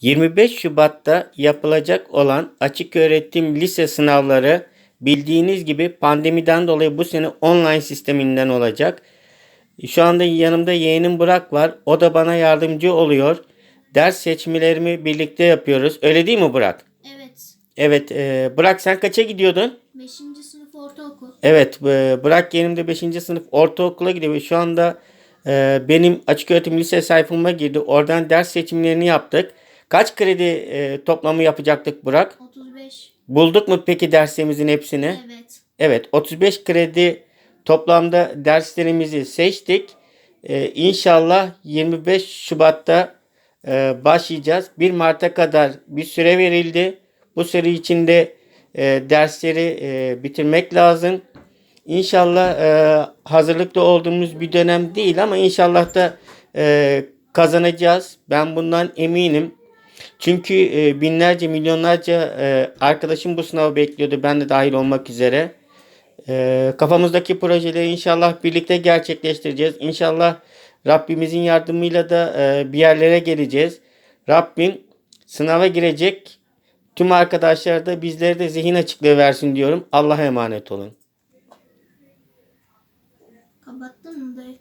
25 Şubat'ta yapılacak olan açık öğretim lise sınavları bildiğiniz gibi pandemiden dolayı bu sene online sisteminden olacak. Şu anda yanımda yeğenim Burak var. O da bana yardımcı oluyor. Ders seçmelerimi birlikte yapıyoruz. Öyle değil mi Burak? Evet. Evet. e, Burak sen kaça gidiyordun? 5. sınıf ortaokul. Evet. e, Burak yeğenim de 5. sınıf ortaokula gidiyor. Şu anda e, benim açık öğretim lise sayfama girdi. Oradan ders seçimlerini yaptık. Kaç kredi e, toplamı yapacaktık Burak? 35. Bulduk mu peki derslerimizin hepsini? Evet. Evet 35 kredi toplamda derslerimizi seçtik. Ee, inşallah 25 Şubat'ta e, başlayacağız. 1 Mart'a kadar bir süre verildi. Bu süre içinde e, dersleri e, bitirmek lazım. İnşallah e, hazırlıkta olduğumuz bir dönem değil ama inşallah da e, kazanacağız. Ben bundan eminim. Çünkü e, binlerce milyonlarca e, arkadaşım bu sınavı bekliyordu. Ben de dahil olmak üzere. E, kafamızdaki projeleri inşallah birlikte gerçekleştireceğiz. İnşallah Rabbimizin yardımıyla da e, bir yerlere geleceğiz. Rabbim sınava girecek tüm arkadaşlar da bizlere de zihin açıklığı versin diyorum. Allah'a emanet olun. Kapattın mı dayı?